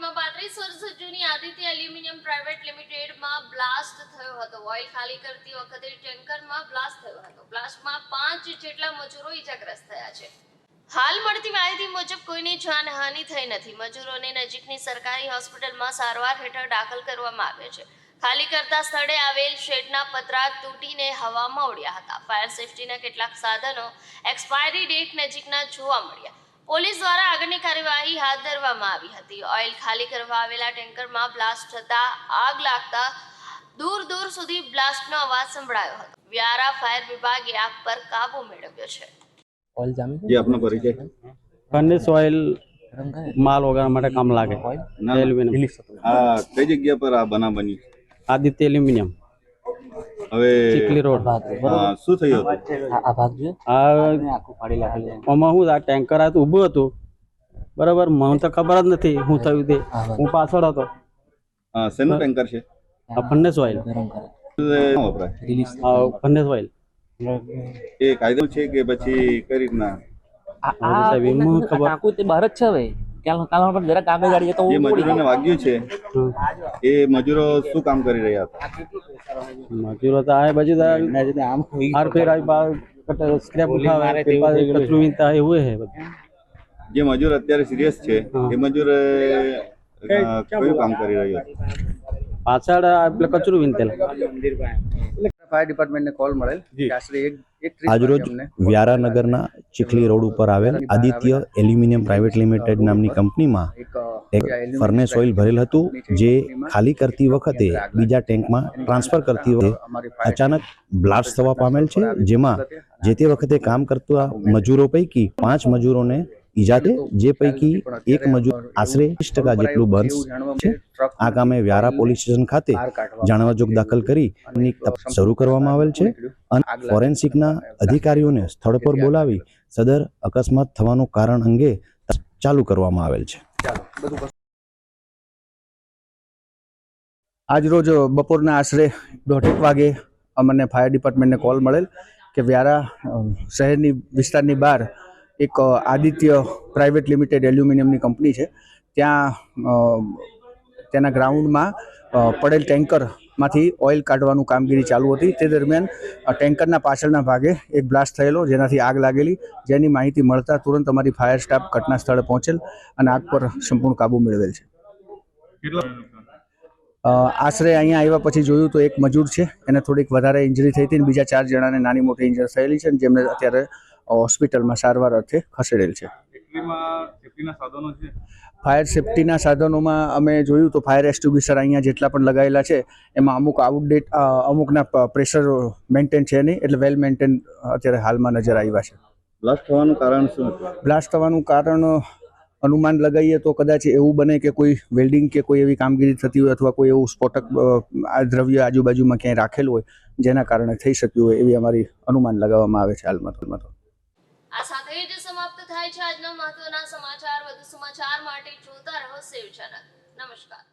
સુરતમાં જૂની Aditya aluminium private લિમિટેડમાં બ્લાસ્ટ થયો હતો. ઓઇલ ખાલી કરતી વખતે ટેન્કરમાં બ્લાસ્ટ થયો હતો. બ્લાસ્ટમાં પાંચ જેટલા મજૂરો ઈજાગ્રસ્ત થયા છે. હાલ મળતી માહિતી મુજબ કોઈની જાનહાનિ થઈ નથી. મજૂરોને નજીકની સરકારી હોસ્પિટલમાં સારવાર હેઠળ દાખલ કરવામાં આવ્યા છે. ખાલી કરતા સ્થળે આવેલ શેડના પતરા તૂટીને હવામાં ઉડ્યા હતા. ફાયર સેફટીના કેટલાક સાધનો એક્સપાયરી ડેટ નજીકના જોવા મળ્યા. પોલીસ દ્વારા આગળની કાર્યવાહી હાથ ધરવામાં આવી હતી. ઓઇલ ખાલી કરવા આવેલા ટેન્કરમાં બ્લાસ્ટ થતા આગ લાગતા દૂર દૂર સુધી બ્લાસ્ટનો અવાજ સંભળાયો હતો. વ્યારા ફાયર વિભાગે આગ પર કાબુ મેળવ્યો છે. ઓઇલ જામી જે આપનો પરિચય. ફર્નિસ ઓઇલ માલ વગેરે માટે કામ લાગે. એલ્યુમિનિયમ. આ કઈ જગ્યા પર આ બના બની આદિત્ય એલ્યુમિનિયમ. હવે ચીખલી રોડ. શું થયું આ ભાગ જો આ આખું ફાડી લાગેલું આમાં હું આ ટેન્કર આ ઊભું હતું. બરાબર મને તો ખબર જ નથી હું થયું તે. હું પાછળ હતો. શેનું ટેન્કર છે? આ ફર્નેસ ઓઇલ. Furnace oil. એ કાયદો છે કે પછી કરી આ ખબર- બહાર જ છે હવે. પર ગાડી તો જે મજૂરોને વાગ્યું છે. એ મજૂરો શું કામ કરી રહ્યા હતા? મજૂરો તો આ બાજુ આમ હાર ફેર આવી બાર સ્ક્રેપ ઉઠાવે ફિર પાછું કચરું વીણતા એવું હે બધું. જે મજૂર અત્યારે સિરિયસ છે એ મજૂર કયું કામ કરી રહ્યો છે? પાછળ આ પેલા કચરું વીણતેલા ફાયર ડિપાર્ટમેન્ટને કોલ મળેલ. આશરે એક એક આજરોજ વ્યારાનગરના ચીખલી રોડ ઉપર આવેલ આદિત્ય એલ્યુમિનિયમ પ્રાઇવેટ લિમિટેડ નામની કંપનીમાં એક ફર્નેસ ઓઇલ ભરેલ હતું જે ખાલી કરતી વખતે બીજા ટેન્કમાં ટ્રાન્સફર કરતી વખતે અચાનક બ્લાસ્ટ થવા પામેલ છે જેમાં જે તે વખતે કામ કરતા મજૂરો પૈકી પાંચ મજૂરોને ઈજા થઈ જે પૈકી એક મજૂર આશરે વીસ ટકા જેટલું બંધ છે. આ કામે વ્યારા પોલીસ સ્ટેશન ખાતે જાણવા જોગ દાખલ કરી શરૂ કરવામાં આવેલ છે અને ફોરેન્સિકના અધિકારીઓને સ્થળ પર બોલાવી સદર અકસ્માત થવાનું કારણ અંગે ચાલુ કરવામાં આવેલ છે. આજરોજ બપોરના આશરે દોઢેક વાગે અમને ફાયર ડિપાર્ટમેન્ટને કોલ મળેલ કે વ્યારા શહેરની વિસ્તારની બહાર એક આદિત્ય પ્રાઇવેટ લિમિટેડ એલ્યુમિનિયમની કંપની છે. ત્યાં તેના ગ્રાઉન્ડમાં પડેલ પડેલ ટેન્કરમાંથી ઓઇલ કાઢવાનું કામગીરી ચાલુ હતી. તે દરમિયાન ટેન્કરના પાછળના ભાગે એક બ્લાસ્ટ થયેલો જેનાથી આગ લાગેલી. જેની માહિતી મળતા તુરંત અમારી ફાયર સ્ટાફ ઘટના સ્થળે પહોંચેલ અને આગ પર સંપૂર્ણ કાબુ મેળવેલ છે. આશરે અહીંયા આવ્યા પછી જોયું તો એક મજૂર છે. એને થોડીક વધારે ઇન્જરી થઈ હતી અને બીજા ચાર જણાને નાની મોટી ઇન્જર થયેલી છે જેમને અત્યારે હોસ્પિટલમાં સારવાર અર્થે ખસેડેલ છે. ફાયર સેફટીના સાધનોમાં અમે જોયું તો ફાયર એક્સ્ટિબ્યુશર અહીંયા જેટલા પણ લગાવેલા છે એમાં અમુક આઉટડેટ અમુકના પ્રેશર મેન્ટેન છે નહીં એટલે વેલ મેન્ટેન અત્યારે હાલમાં નજર આવ્યા છે. બ્લાસ્ટ થવાનું કારણ શું બ્લાસ્ટ થવાનું કારણ અનુમાન લગાવીએ તો કદાચ એવું બને કે કોઈ વેલ્ડિંગ કે કોઈ એવી કામગીરી થતી હોય અથવા કોઈ એવું સ્ફોટક આ દ્રવ્ય આજુબાજુમાં ક્યાંય રાખેલું હોય જેના કારણે થઈ શક્યું હોય એવી અમારી અનુમાન લગાવવામાં આવે છે હાલમાં તો. આ સાથે જ સમાપ્ત થાય છે આજના મહત્વના સમાચાર. વધુ સમાચાર માટે જોતા રહો સેવ ચેનલ. નમસ્કાર.